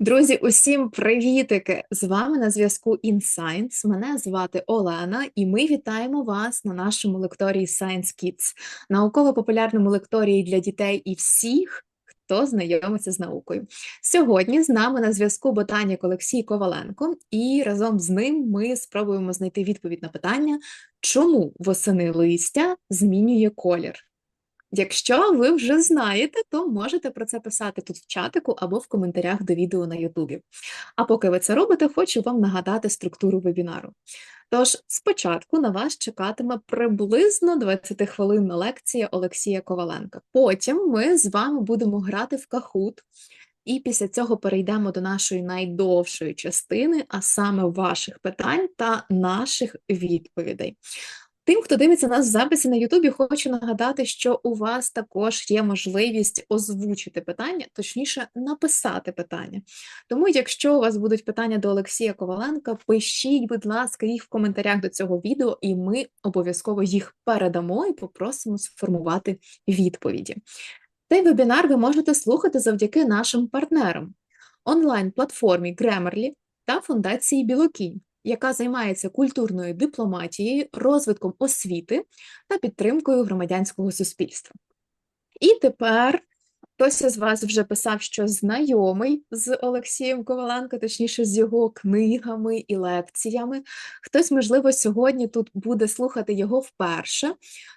Друзі, усім привітики! З вами на зв'язку InScience. Мене звати Олена, і ми вітаємо вас на нашому лекторії Science Kids, науково-популярному лекторії для дітей і всіх, хто знайомиться з наукою. Сьогодні з нами на зв'язку ботанік Олексій Коваленко, і разом з ним ми спробуємо знайти відповідь на питання, чому восени листя змінює колір. Якщо ви вже знаєте, то можете про це писати тут в чатику або в коментарях до відео на Ютубі. А поки ви це робите, хочу вам нагадати структуру вебінару. Тож, спочатку на вас чекатиме приблизно 20 хвилинна лекція Олексія Коваленка. Потім ми з вами будемо грати в кахут, і після цього перейдемо до нашої найдовшої частини, а саме ваших питань та наших відповідей. Тим, хто дивиться нас в записі на Ютубі, хочу нагадати, що у вас також є можливість озвучити питання, точніше, написати питання. Тому, якщо у вас будуть питання до Олексія Коваленка, пишіть, будь ласка, їх в коментарях до цього відео, і ми обов'язково їх передамо і попросимо сформувати відповіді. Цей вебінар ви можете слухати завдяки нашим партнерам онлайн-платформі Grammarly та фундації Білокінь яка займається культурною дипломатією, розвитком освіти та підтримкою громадянського суспільства. І тепер хтось із вас вже писав, що знайомий з Олексієм Коваленко, точніше, з його книгами і лекціями. Хтось, можливо, сьогодні тут буде слухати його вперше,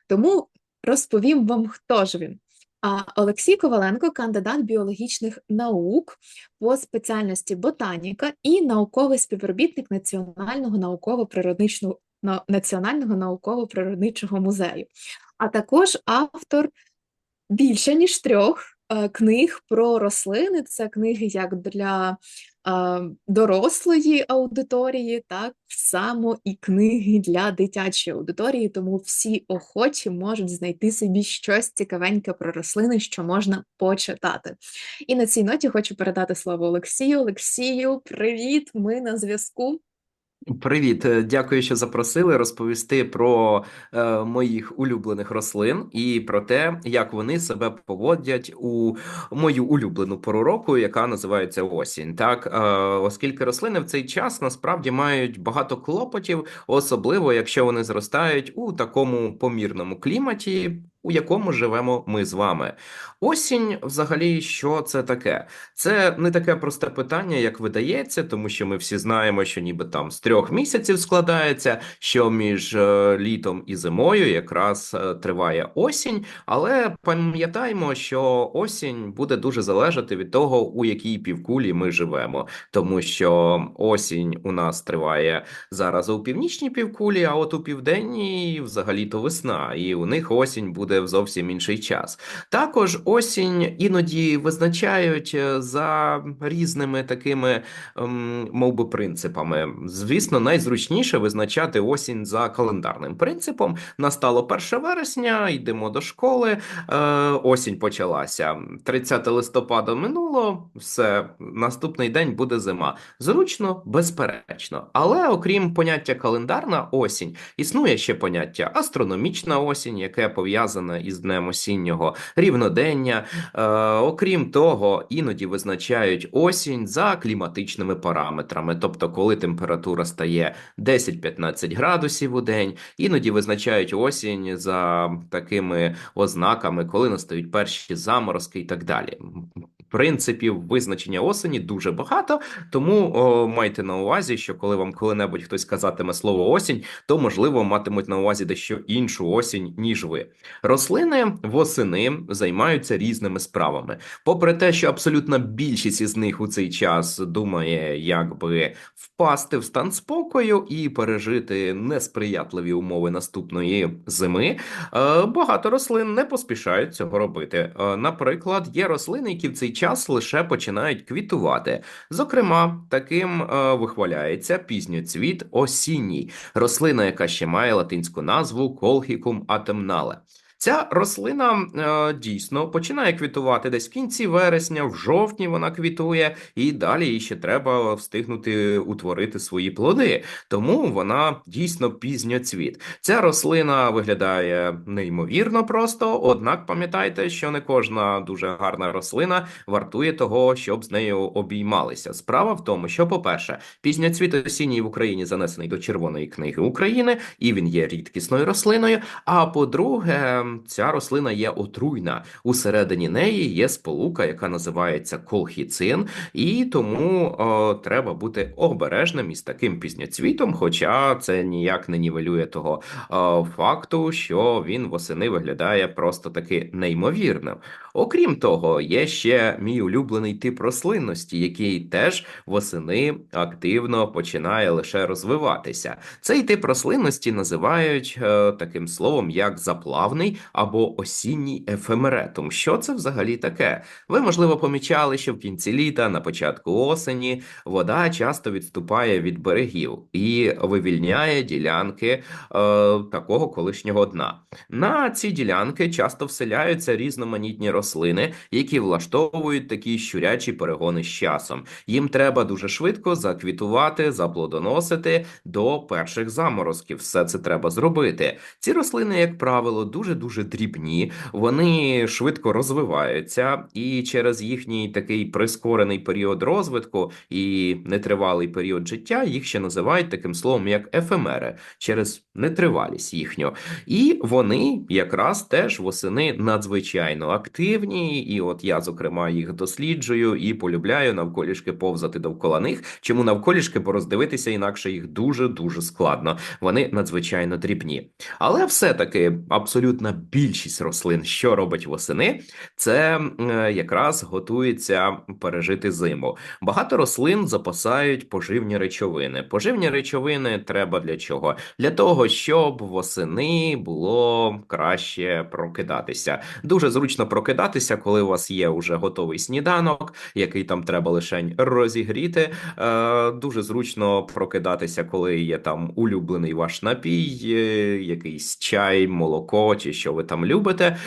тому розповім вам, хто ж він. А Олексій Коваленко, кандидат біологічних наук по спеціальності ботаніка і науковий співробітник Національного науково-природничного Національного науково-природничого музею, а також автор більше ніж трьох е, книг про рослини. Це книги як для дорослої аудиторії, так само і книги для дитячої аудиторії, тому всі охочі можуть знайти собі щось цікавеньке про рослини, що можна почитати. І на цій ноті хочу передати слово Олексію. Олексію, привіт! Ми на зв'язку. Привіт, е, дякую, що запросили розповісти про е, моїх улюблених рослин і про те, як вони себе поводять у мою улюблену пору року, яка називається осінь. Так, е, оскільки рослини в цей час насправді мають багато клопотів, особливо якщо вони зростають у такому помірному кліматі у якому живемо ми з вами. Осінь, взагалі, що це таке? Це не таке просте питання, як видається, тому що ми всі знаємо, що ніби там з трьох місяців складається, що між е, літом і зимою якраз е, триває осінь, але пам'ятаємо, що осінь буде дуже залежати від того, у якій півкулі ми живемо, тому що осінь у нас триває зараз у північній півкулі, а от у південній взагалі то весна, і у них осінь буде буде в зовсім інший час. Також осінь іноді визначають е, за різними такими ем, мов би, принципами. Звісно, найзручніше визначати осінь за календарним принципом. Настало 1 вересня, йдемо до школи. Е, Осінь почалася. 30 листопада минуло, все, наступний день буде зима. Зручно, безперечно. Але окрім поняття календарна осінь, існує ще поняття астрономічна осінь, яке пов'язане пов'язана із днем осіннього рівнодення. Е, Окрім того, іноді визначають осінь за кліматичними параметрами, тобто, коли температура стає 10-15 градусів у день, іноді визначають осінь за такими ознаками, коли настають перші заморозки і так далі принципів визначення осені дуже багато, тому о, майте на увазі, що коли вам коли-небудь хтось казатиме слово осінь, то можливо матимуть на увазі дещо іншу осінь, ніж ви. Рослини восени займаються різними справами. Попри те, що абсолютна більшість із них у цей час думає, як би впасти в стан спокою і пережити несприятливі умови наступної зими. Е, багато рослин не поспішають цього робити. Е, наприклад, є рослини, які в цей час лише починають квітувати. Зокрема, таким е, вихваляється пізньоцвіт осінній, рослина, яка ще має латинську назву колхікум autumnale. Ця рослина е, дійсно починає квітувати десь в кінці вересня, в жовтні вона квітує, і далі їй ще треба встигнути утворити свої плоди. Тому вона дійсно пізньоцвіт. Ця рослина виглядає неймовірно просто, однак пам'ятайте, що не кожна дуже гарна рослина вартує того, щоб з нею обіймалися. Справа в тому, що, по-перше, пізньоцвіт осінній в Україні занесений до Червоної книги України, і він є рідкісною рослиною. А по-друге, ця рослина є отруйна. Усередині неї є сполука, яка називається колхіцин, і тому о, треба бути обережним із таким пізньоцвітом, хоча це ніяк не нівелює того о, факту, що він восени виглядає просто таки неймовірним. Окрім того, є ще мій улюблений тип рослинності, який теж восени активно починає лише розвиватися. Цей тип рослинності називають е, таким словом, як заплавний або осінній ефемеретум. Що це взагалі таке? Ви, можливо, помічали, що в кінці літа, на початку осені, вода часто відступає від берегів і вивільняє ділянки е, такого колишнього дна. На ці ділянки часто вселяються різноманітні рослини, які влаштовують такі щурячі перегони з часом. Їм треба дуже швидко заквітувати, заплодоносити до перших заморозків. Все це треба зробити. Ці рослини, як правило, дуже дуже дрібні, вони швидко розвиваються, і через їхній такий прискорений період розвитку і нетривалий період життя їх ще називають таким словом, як ефемери, через нетривалість їхню. І вони якраз теж восени надзвичайно активні. І от я, зокрема, їх досліджую і полюбляю навколішки повзати довкола них. Чому навколішки, бо роздивитися інакше їх дуже дуже складно. Вони надзвичайно дрібні. Але все-таки абсолютна більшість рослин, що робить восени, це якраз готується пережити зиму. Багато рослин запасають поживні речовини. Поживні речовини треба для чого? Для того, щоб восени було краще прокидатися. Дуже зручно прокидатися, коли у вас є вже готовий сніданок, який там треба лише розігріти. Е, Дуже зручно прокидатися, коли є там улюблений ваш напій, е, якийсь чай, молоко чи що ви там любите. Е,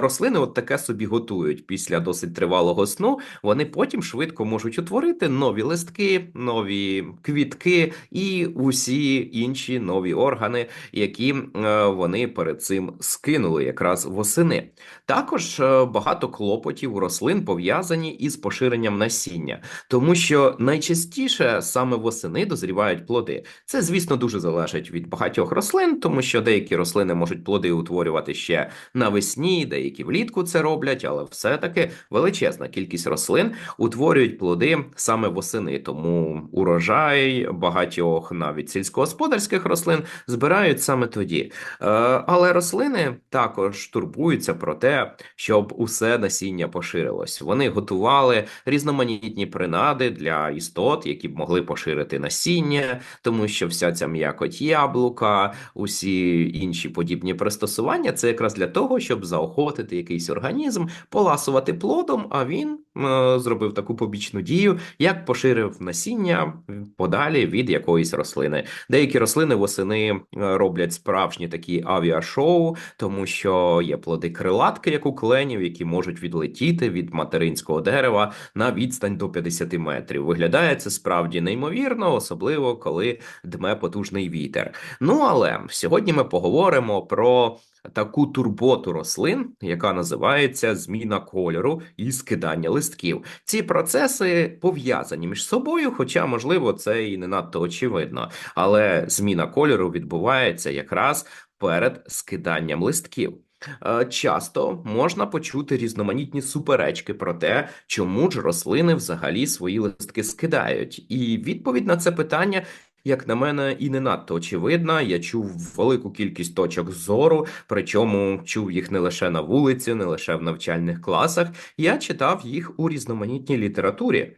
Рослини от таке собі готують після досить тривалого сну. Вони потім швидко можуть утворити нові листки, нові квітки і усі інші нові органи, які е, вони перед цим скинули якраз восени. Також е, багато клопотів у рослин пов'язані із поширенням насіння, тому що найчастіше саме восени дозрівають плоди. Це, звісно, дуже залежить від багатьох рослин, тому що деякі рослини можуть плоди утворювати ще навесні, деякі влітку це роблять, але все-таки величезна кількість рослин утворюють плоди саме восени. Тому урожай багатьох навіть сільськогосподарських рослин збирають саме тоді. Е, Але рослини також турбуються про те, щоб усе насіння поширилось. Вони готували різноманітні принади для істот, які б могли поширити насіння, тому що вся ця м'якоть яблука, усі інші подібні пристосування це якраз для того, щоб заохотити якийсь організм, поласувати плодом. А він е, зробив таку побічну дію, як поширив насіння подалі від якоїсь рослини. Деякі рослини восени е, роблять справжні такі авіашоу, тому що є плоди крилатки, як у кленів, які можуть відлетіти від материнського дерева на відстань до 50 метрів. Виглядає це справді неймовірно, особливо коли дме потужний вітер. Ну але сьогодні ми поговоримо про таку турботу рослин, яка називається зміна кольору і скидання листків. Ці процеси пов'язані між собою, хоча, можливо, це і не надто очевидно. Але зміна кольору відбувається якраз перед скиданням листків. Е, Часто можна почути різноманітні суперечки про те, чому ж рослини взагалі свої листки скидають. І відповідь на це питання, як на мене, і не надто очевидна. Я чув велику кількість точок зору, причому чув їх не лише на вулиці, не лише в навчальних класах. Я читав їх у різноманітній літературі.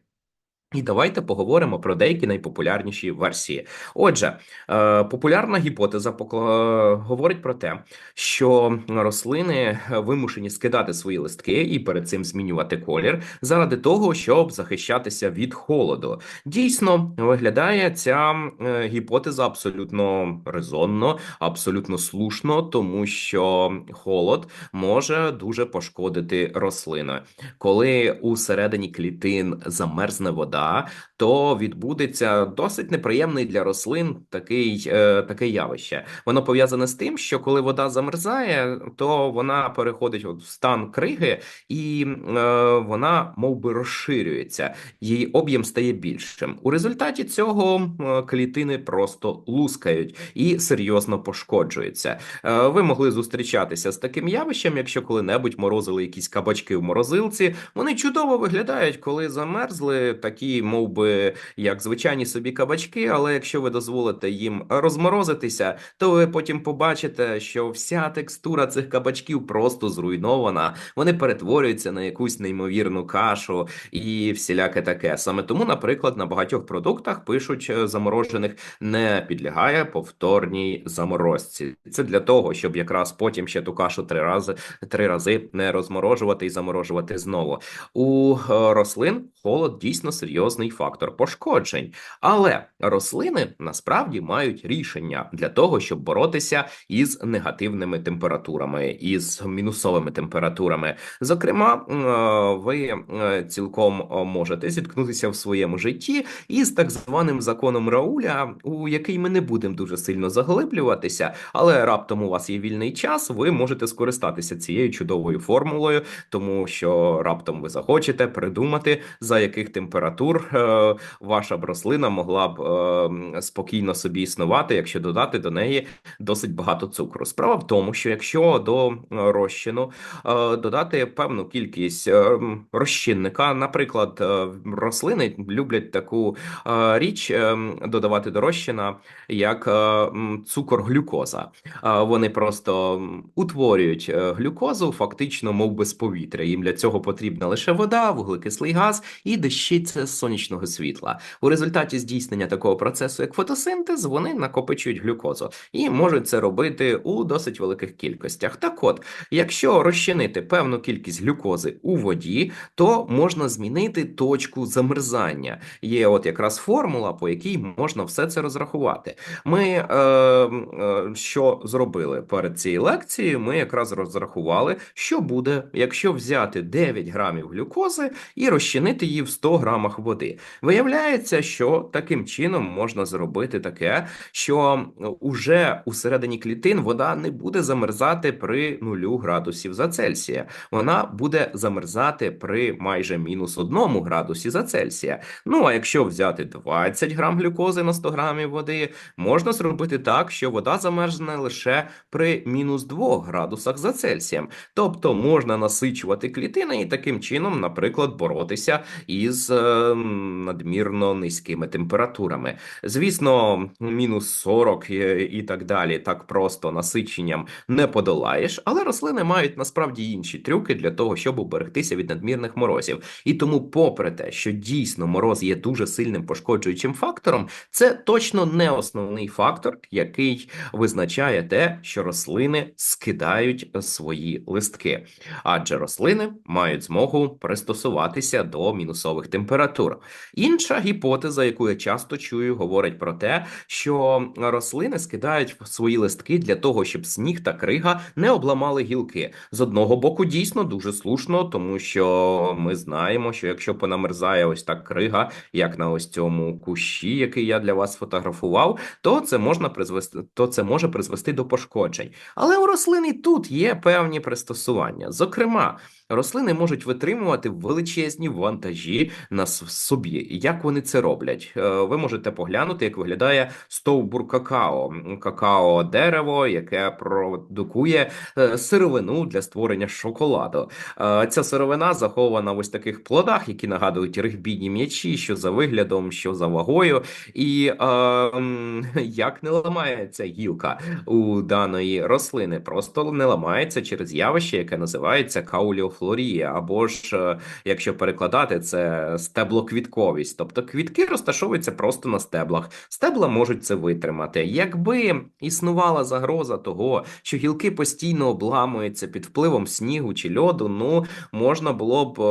І давайте поговоримо про деякі найпопулярніші версії. Отже, е, популярна гіпотеза говорить про те, що рослини вимушені скидати свої листки і перед цим змінювати колір заради того, щоб захищатися від холоду. Дійсно, виглядає ця е, гіпотеза абсолютно резонно, абсолютно слушно, тому що холод може дуже пошкодити рослини. Коли у середині клітин замерзне вода, то відбудеться досить неприємний для рослин такий, е, таке явище. Воно пов'язане з тим, що коли вода замерзає, то вона переходить от в стан криги, і е, вона мов би розширюється, її об'єм стає більшим. У результаті цього е, клітини просто лускають і серйозно пошкоджуються. Е, ви могли зустрічатися з таким явищем, якщо коли-небудь морозили якісь кабачки в морозилці. Вони чудово виглядають, коли замерзли, такі, мов би, як звичайні собі кабачки. Але якщо ви дозволите їм розморозитися, то ви потім побачите, що вся текстура цих кабачків просто зруйнована. Вони перетворюються на якусь неймовірну кашу і всіляке таке. Саме тому, наприклад, на багатьох продуктах пишуть е, заморожених не підлягає повторній заморозці. Це для того, щоб якраз потім ще ту кашу три рази три рази не розморожувати і заморожувати знову. У е, рослин холод дійсно серйозний фактор пошкоджень, але рослини насправді мають рішення для того, щоб боротися із негативними температурами, із мінусовими температурами. Зокрема, е, ви е, цілком е, можете зіткнутися в своєму житті із так званим законом Рауля, у який ми не будемо дуже сильно заглиблюватися, але раптом у вас є вільний час, ви можете скористатися цією чудовою формулою, тому що раптом ви захочете придумати, за яких температур е, ваша б рослина могла б е, спокійно собі існувати, якщо додати до неї досить багато цукру. Справа в тому, що якщо до розчину е, додати певну кількість розчинника, наприклад, рослини люблять таку річ додавати до розчина, як цукор глюкоза. Вони просто утворюють глюкозу, фактично, мов з повітря. Їм для цього потрібна лише вода, вуглекислий газ і дещиця сонячного світла. У результаті здійснення такого процесу, як фотосинтез, вони накопичують глюкозу і можуть це робити у досить великих кількостях. Так от, якщо розчинити певну кількість глюкози у воді, то можна змінити точку замерзання. Є от якраз формула, по якій можна все це розрахувати. Ми е, е, що зробили перед цією лекцією? Ми якраз розрахували, що буде, якщо взяти 9 грамів глюкози і розчинити її в 100 грамах води. Виявляється, що таким чином можна зробити таке, що уже у середині клітин вода не буде замерзати при нулю градусів за Цельсія. Вона буде замерзати при майже мінус одному градусі за Цельсія. Ну а якщо взяти 20 грам глюкози на 100 грамів води, можна зробити так, що вода замерзне лише при мінус 2 градусах за Цельсієм. Тобто можна насичувати клітини і таким чином, наприклад, боротися із е, надмірно низькими температурами. Звісно, мінус 40 і, і так далі, так просто насиченням не подолаєш, але рослини мають насправді інші трюки для того, щоб уберегтися від надмірних морозів. І тому, попри те, що дійсно мороз є дуже сильним пошкоджуючим фактором, це точно не основний фактор, який визначає те, що рослини скидають свої листки, адже рослини мають змогу пристосуватися до мінусових температур. Інша гіпотеза, яку я часто чую, говорить про те, що рослини скидають свої листки для того, щоб сніг та крига не обламали гілки. З одного боку, дійсно дуже слушно, тому що ми знаємо, що якщо понамерзає ось так крига, як на ось цьому кущі, який я для вас фотографував, то це можна призвести, то це може призвести до пошкоджень. Але у рослин і тут є певні пристосування. Зокрема, рослини можуть витримувати величезні вантажі на собі. Як вони це роблять? Е, Ви можете поглянути, як виглядає стовбур какао. Какао дерево, яке продукує е, сировину для створення шоколаду. Е, Ця сировина захована в ось таких плодах, які нагадують регбійні м'ячі, що за виглядом, що за вагою. І е, як не ламається гілка у даної рослини, просто не ламається через явище, яке називається кауліофлора. Стеблохлорія, або ж, е, якщо перекладати, це стеблоквітковість. Тобто квітки розташовуються просто на стеблах. Стебла можуть це витримати. Якби існувала загроза того, що гілки постійно обламуються під впливом снігу чи льоду, ну можна було б е,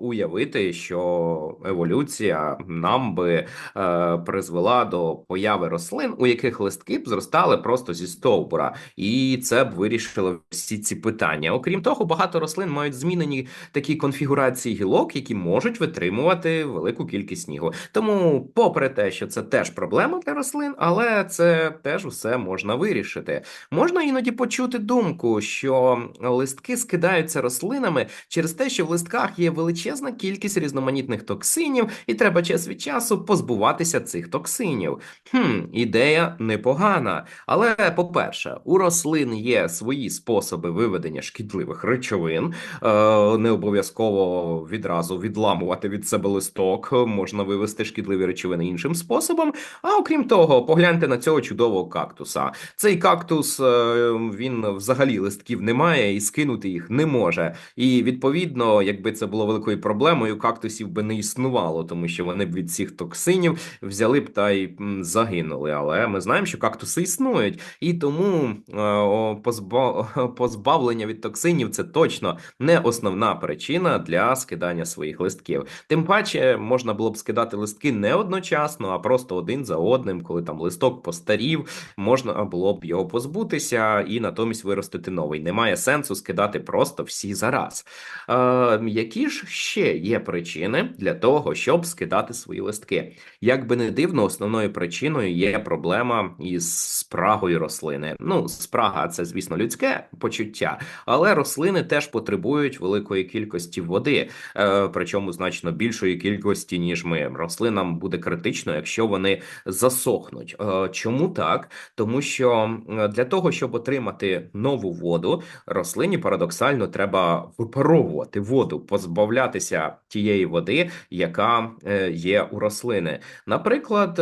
уявити, що еволюція нам би е, призвела до появи рослин, у яких листки б зростали просто зі стовбура, і це б вирішило всі ці питання. Окрім того, багато рослин мають змінені такі конфігурації гілок, які можуть витримувати велику кількість снігу. Тому, попри те, що це теж проблема для рослин, але це теж усе можна вирішити. Можна іноді почути думку, що листки скидаються рослинами через те, що в листках є величезна кількість різноманітних токсинів, і треба час від часу позбуватися цих токсинів. Хм, ідея непогана. Але, по-перше, у рослин є свої способи виведення шкідливих речовин. Е, не обов'язково відразу відламувати від себе листок, можна вивести шкідливі речовини іншим способом. А окрім того, погляньте на цього чудового кактуса. Цей кактус е, він взагалі листків не має і скинути їх не може. І відповідно, якби це було великою проблемою, кактусів би не існувало, тому що вони б від цих токсинів взяли б та й загинули. Але ми знаємо, що кактуси існують, і тому е, позбавлення від токсинів це точно не основна причина для скидання своїх листків. Тим паче можна було б скидати листки не одночасно, а просто один за одним, коли там листок постарів, можна було б його позбутися і натомість виростити новий. Немає сенсу скидати просто всі зараз. Е, які ж ще є причини для того, щоб скидати свої листки? Як би не дивно, основною причиною є проблема із спрагою рослини. Ну, спрага це, звісно, людське почуття, але рослини теж потребують великої кількості води, е, причому значно більшої кількості, ніж ми. Рослинам буде критично, якщо вони засохнуть. Е, чому так? Тому що для того, щоб отримати нову воду, рослині парадоксально треба випаровувати воду, позбавлятися тієї води, яка е, є у рослини. Наприклад,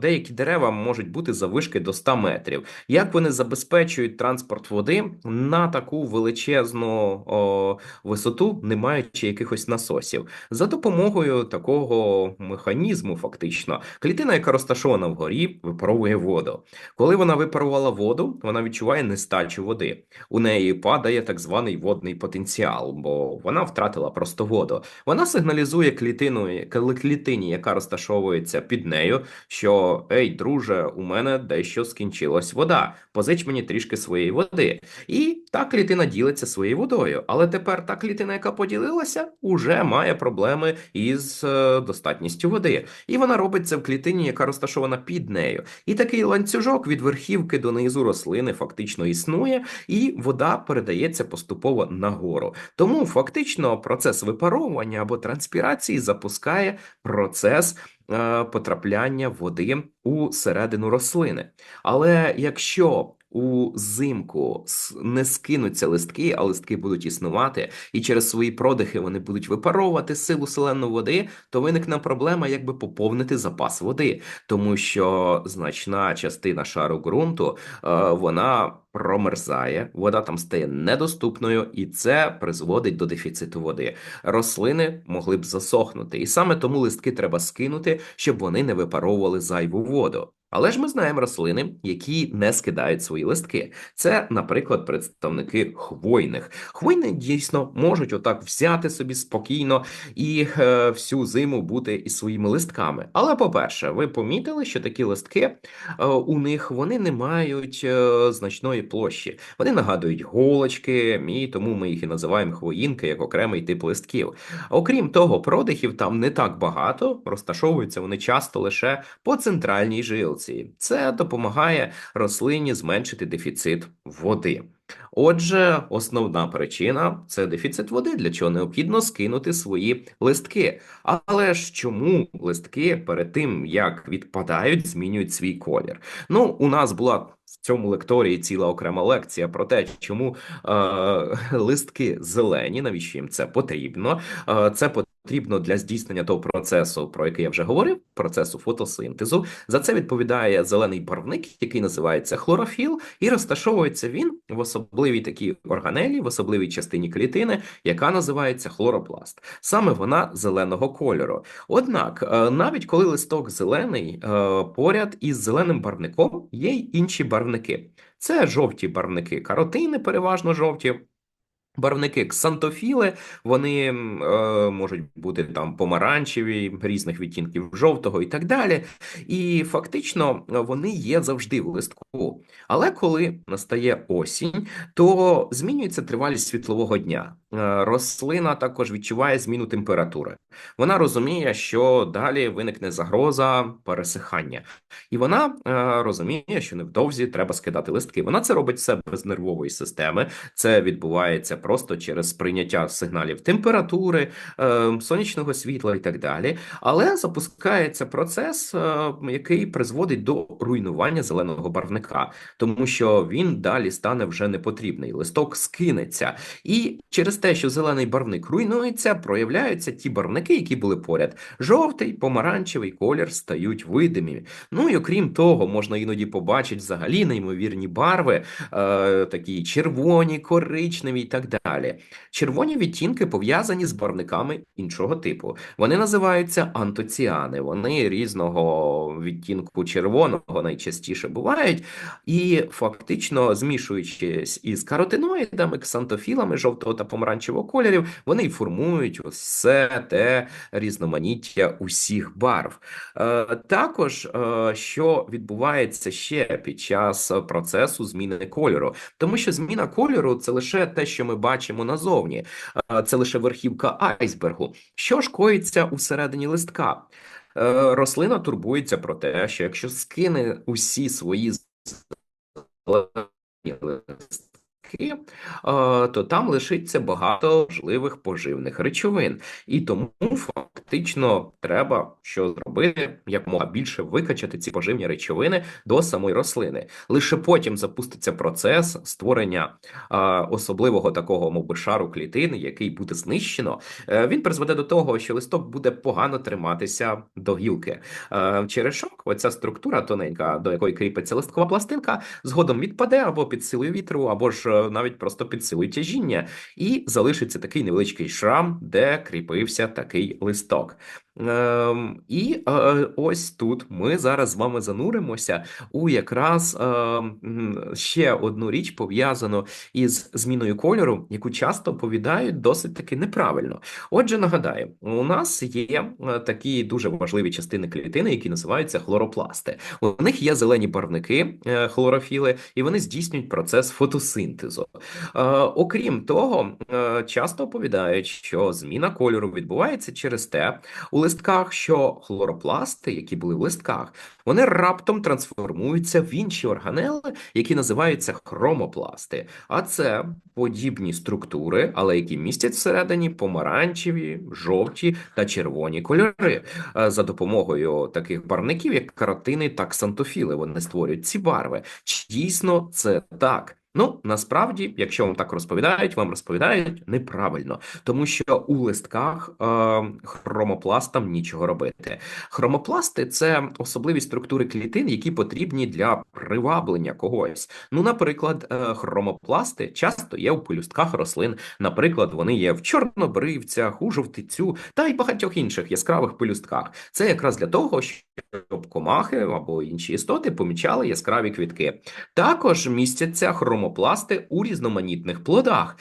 деякі дерева можуть бути завишки до 100 метрів. Як вони забезпечують транспорт води на таку величезну висоту, не маючи якихось насосів? За допомогою такого механізму, фактично, клітина, яка розташована вгорі, випаровує воду. Коли вона випарувала воду, вона відчуває нестачу води. У неї падає так званий водний потенціал, бо вона втратила просто воду. Вона сигналізує клітину, клітині, яка розташовується під нею, що ей, друже, у мене дещо скінчилась вода. Позич мені трішки своєї води. І та клітина ділиться своєю водою. Але тепер та клітина, яка поділилася, уже має проблеми із е, достатністю води. І вона робить це в клітині, яка розташована під нею. І такий ланцюжок від верхівки до низу рослини фактично існує, і вода передається поступово нагору. Тому фактично процес випаровування або транспірації запускає процес е, потрапляння води у середину рослини. Але якщо у зимку с- не скинуться листки, а листки будуть існувати, і через свої продихи вони будуть випаровувати силу селену води, то виникне проблема, якби поповнити запас води, тому що значна частина шару ґрунту е, вона промерзає, вода там стає недоступною, і це призводить до дефіциту води. Рослини могли б засохнути, і саме тому листки треба скинути, щоб вони не випаровували зайву воду. Але ж ми знаємо рослини, які не скидають свої листки. Це, наприклад, представники хвойних. Хвойні дійсно можуть отак взяти собі спокійно і е, всю зиму бути із своїми листками. Але, по-перше, ви помітили, що такі листки е, у них вони не мають е, значної площі. Вони нагадують голочки, і тому ми їх і називаємо хвоїнки як окремий тип листків. Окрім того, продихів там не так багато, розташовуються вони часто лише по центральній жилці. Це допомагає рослині зменшити дефіцит води. Отже, основна причина це дефіцит води, для чого необхідно скинути свої листки. Але ж чому листки перед тим як відпадають, змінюють свій колір? Ну, у нас була в цьому лекторії ціла окрема лекція про те, чому е, листки зелені, навіщо їм це потрібно. Е, це потрібно. Потрібно для здійснення того процесу, про який я вже говорив, процесу фотосинтезу. За це відповідає зелений барвник, який називається хлорофіл, і розташовується він в особливій такій органелі, в особливій частині клітини, яка називається хлоропласт. Саме вона зеленого кольору. Однак, е, навіть коли листок зелений, е, поряд із зеленим барвником є й інші барвники. Це жовті барвники, каротини, переважно жовті. Барвники ксантофіли, вони е, можуть бути там помаранчеві, різних відтінків жовтого і так далі. І фактично вони є завжди в листку. Але коли настає осінь, то змінюється тривалість світлового дня. Е, рослина також відчуває зміну температури. Вона розуміє, що далі виникне загроза пересихання, і вона е, розуміє, що невдовзі треба скидати листки. Вона це робить все без нервової системи. Це відбувається просто через сприйняття сигналів температури, е, сонячного світла і так далі. Але запускається процес, який призводить до руйнування зеленого барвника, тому що він далі стане вже непотрібний. Листок скинеться, і через те, що зелений барвник руйнується, проявляються ті барвники, які були поряд. Жовтий, помаранчевий колір стають видимі. Ну і окрім того, можна іноді побачити взагалі неймовірні барви, е, такі червоні, коричневі і так далі. Червоні відтінки пов'язані з барвниками іншого типу. Вони називаються антоціани. Вони різного відтінку червоного найчастіше бувають, і фактично змішуючись із каротиноїдами, ксантофілами жовтого та помаранчевого кольорів, вони й формують ось все те різноманіття усіх барв. Е, також, е, що відбувається ще під час процесу зміни кольору, тому що зміна кольору це лише те, що ми бачимо назовні, е, це лише верхівка айсбергу. Що ж коїться усередині листка? Рослина турбується про те, що якщо скине усі свої кістки, то там лишиться багато важливих поживних речовин, і тому фактично треба що зробити якомога більше викачати ці поживні речовини до самої рослини. Лише потім запуститься процес створення особливого такого мовби шару клітин, який буде знищено. Е, він призведе до того, що листок буде погано триматися до гілки. Е, черешок, оця структура тоненька, до якої кріпиться листкова пластинка, згодом відпаде або під силою вітру, або ж навіть просто під силою тяжіння, і залишиться такий невеличкий шрам, де кріпився такий листок. Ем, І е, ось тут ми зараз з вами зануримося у якраз е, ще одну річ пов'язану із зміною кольору, яку часто повідають досить таки неправильно. Отже, нагадаю, у нас є е, такі дуже важливі частини клітини, які називаються хлоропласти. У них є зелені барвники, е, хлорофіли, і вони здійснюють процес фотосинтезу. Окрім того, часто оповідають, що зміна кольору відбувається через те, у листках, що хлоропласти, які були в листках, вони раптом трансформуються в інші органели, які називаються хромопласти. А це подібні структури, але які містять всередині помаранчеві, жовті та червоні кольори. Е, за допомогою таких барвників, як каротини та ксантофіли, вони створюють ці барви. Чи дійсно це так? Ну, насправді, якщо вам так розповідають, вам розповідають неправильно, тому що у листках е, хромопластам нічого робити. Хромопласти це особливі структури клітин, які потрібні для приваблення когось. Ну, наприклад, е, хромопласти часто є у пелюстках рослин. Наприклад, вони є в чорнобривцях, у жовтицю та й багатьох інших яскравих пелюстках. Це якраз для того, щоб комахи або інші істоти помічали яскраві квітки. Також містяться хромопласти хромопласти у різноманітних плодах.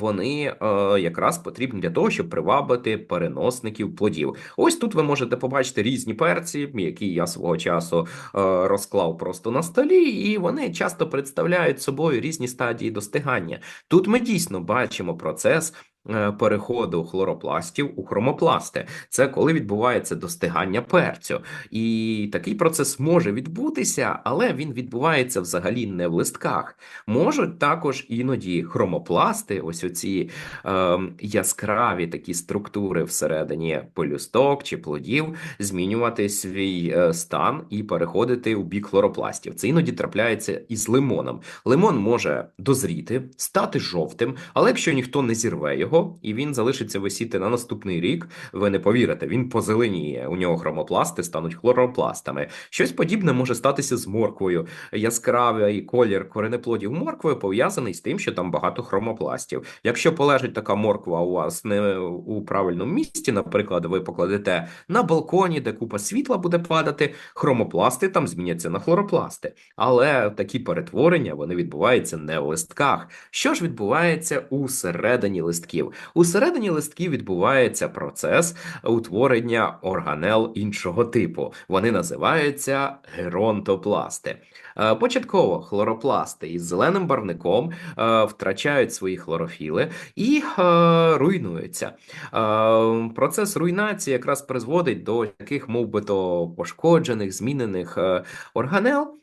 Вони якраз потрібні для того, щоб привабити переносників плодів. Ось тут ви можете побачити різні перці, які я свого часу розклав просто на столі, і вони часто представляють собою різні стадії достигання. Тут ми дійсно бачимо процес. Е, переходу хлоропластів у хромопласти. Це коли відбувається достигання перцю. І такий процес може відбутися, але він відбувається взагалі не в листках. Можуть також іноді хромопласти, ось оці е, яскраві такі структури всередині полюсток чи плодів, змінювати свій е, стан і переходити у бік хлоропластів. Це іноді трапляється із лимоном. Лимон може дозріти, стати жовтим, але якщо ніхто не зірве його, його, і він залишиться висіти на наступний рік. Ви не повірите, він позеленіє. У нього хромопласти стануть хлоропластами. Щось подібне може статися з морквою. Яскравий колір коренеплодів моркви пов'язаний з тим, що там багато хромопластів. Якщо полежить така морква у вас не у правильному місці, наприклад, ви покладете на балконі, де купа світла буде падати, хромопласти там зміняться на хлоропласти. Але такі перетворення вони відбуваються не в листках. Що ж відбувається у середині листків? У середині листків відбувається процес утворення органел іншого типу. Вони називаються геронтопласти. Е, Початково хлоропласти із зеленим барвником е, втрачають свої хлорофіли і е, руйнуються. Процес руйнації якраз призводить до таких, мов би то, пошкоджених, змінених органел.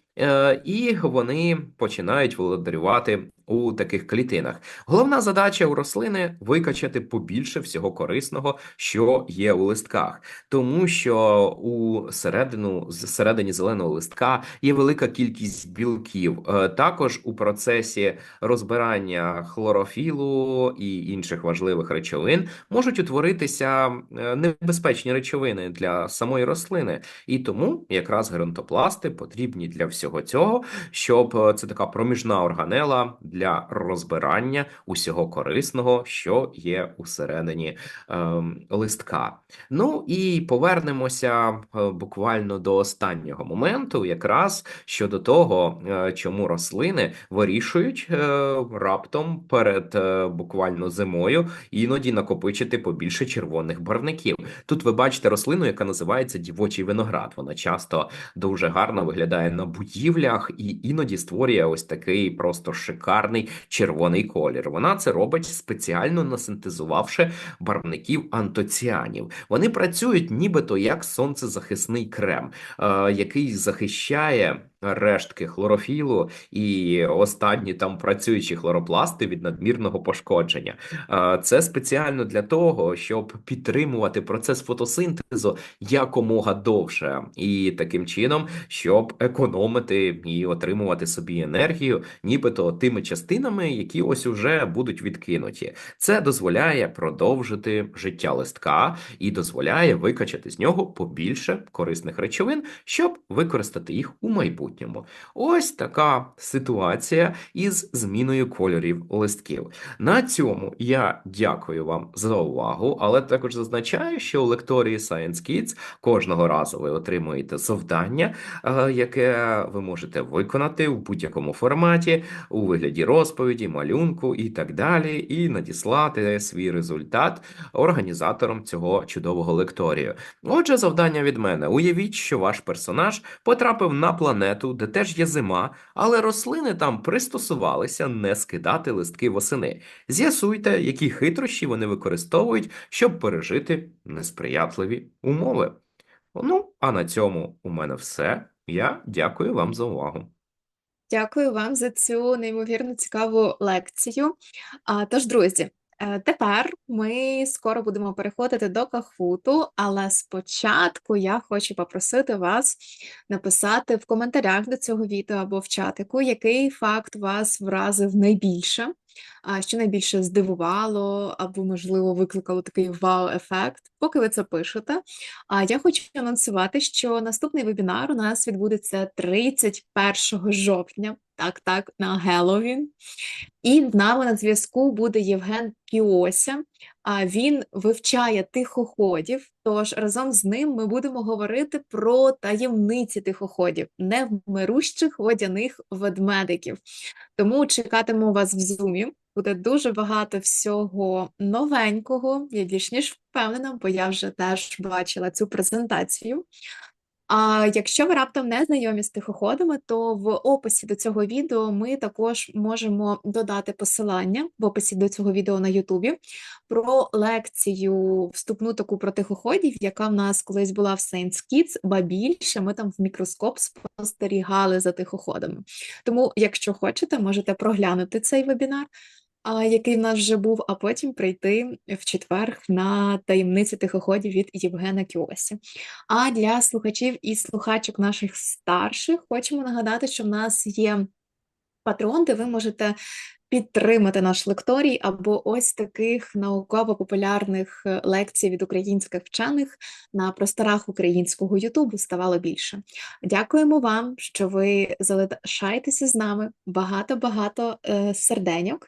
І вони починають володарювати у таких клітинах. Головна задача у рослини викачати побільше всього корисного, що є у листках, тому що у середину середині зеленого листка є велика кількість білків. Е, Також у процесі розбирання хлорофілу і інших важливих речовин можуть утворитися е, небезпечні речовини для самої рослини, і тому якраз геронтопласти потрібні для всього цього, щоб е, це така проміжна органела для розбирання усього корисного, що є усередині ем, листка. Ну і повернемося е, буквально до останнього моменту, якраз щодо того, е, чому рослини вирішують е, раптом перед буквально зимою іноді накопичити побільше червоних барвників. Тут ви бачите рослину, яка називається дівочий виноград. Вона часто дуже гарно виглядає на будівлях і іноді створює ось такий просто шикарний червоний колір. Вона це робить спеціально насинтезувавши барвників антоціанів. Вони працюють нібито як сонцезахисний крем, е, який захищає. Рештки хлорофілу і останні там працюючі хлоропласти від надмірного пошкодження. Це спеціально для того, щоб підтримувати процес фотосинтезу якомога довше, і таким чином, щоб економити і отримувати собі енергію, нібито тими частинами, які ось уже будуть відкинуті. Це дозволяє продовжити життя листка і дозволяє викачати з нього побільше корисних речовин, щоб використати їх у майбутньому. Ось така ситуація із зміною кольорів листків. На цьому я дякую вам за увагу, але також зазначаю, що у лекторії Science Kids кожного разу ви отримуєте завдання, е, яке ви можете виконати в будь-якому форматі, у вигляді розповіді, малюнку і так далі, і надіслати свій результат організаторам цього чудового лекторію. Отже, завдання від мене: уявіть, що ваш персонаж потрапив на планету, де теж є зима, але рослини там пристосувалися не скидати листки восени. З'ясуйте, які хитрощі вони використовують, щоб пережити несприятливі умови. Ну, а на цьому у мене все. Я дякую вам за увагу. Дякую вам за цю неймовірно цікаву лекцію. А, тож, друзі, тепер ми скоро будемо переходити до кахуту, але спочатку я хочу попросити вас написати в коментарях до цього відео або в чатику, який факт вас вразив найбільше, що найбільше здивувало, або, можливо, викликало такий вау-ефект, поки ви це пишете. А я хочу анонсувати, що наступний вебінар у нас відбудеться 31 жовтня. Так, так, на Геловін. І з нами на зв'язку буде Євген Кіося. А він вивчає тихоходів. Тож разом з ним ми будемо говорити про таємниці тихоходів, невмирущих водяних ведмедиків. Тому чекатиму вас в зумі. Буде дуже багато всього новенького. Я більш ніж впевнена, бо я вже теж бачила цю презентацію. А якщо ви раптом не знайомі з тихоходами, то в описі до цього відео ми також можемо додати посилання в описі до цього відео на Ютубі про лекцію вступну таку про тихоходів, яка в нас колись була в Science Kids, ба більше ми там в мікроскоп спостерігали за тихоходами. Тому, якщо хочете, можете проглянути цей вебінар а, який в нас вже був, а потім прийти в четвер на таємниці тихоходів від Євгена Кіосі. А для слухачів і слухачок наших старших хочемо нагадати, що в нас є патрон, де ви можете підтримати наш лекторій або ось таких науково-популярних е, лекцій від українських вчених на просторах українського Ютубу ставало більше. Дякуємо вам, що ви залишаєтеся з нами. Багато-багато е, серденьок